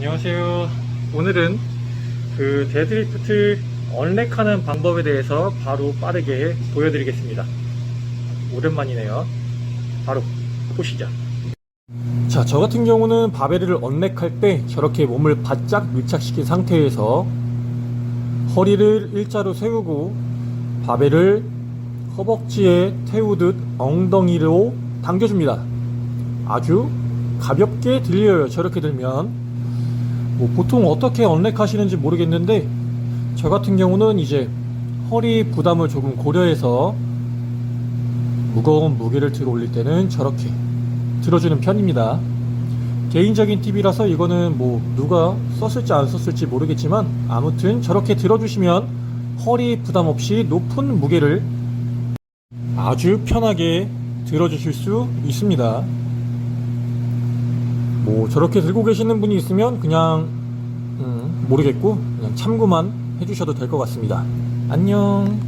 안녕하세요. 오늘은 그 데드리프트 언렉하는 방법에 대해서 바로 빠르게 보여드리겠습니다. 오랜만이네요. 바로 보시죠. 자, 저 같은 경우는 바벨을 언렉할 때 저렇게 몸을 바짝 밀착시킨 상태에서 허리를 일자로 세우고 바벨을 허벅지에 태우듯 엉덩이로 당겨줍니다. 아주 가볍게 들려요. 저렇게 들면. 뭐 보통 어떻게 언렉 하시는지 모르겠는데 저 같은 경우는 이제 허리 부담을 조금 고려해서 무거운 무게를 들어 올릴 때는 저렇게 들어주는 편입니다. 개인적인 팁이라서 이거는 뭐 누가 썼을지 안 썼을지 모르겠지만 아무튼 저렇게 들어주시면 허리 부담 없이 높은 무게를 아주 편하게 들어주실 수 있습니다. 뭐 저렇게 들고 계시는 분이 있으면 그냥 음, 모르겠고 그냥 참고만 해주셔도 될 것 같습니다. 안녕.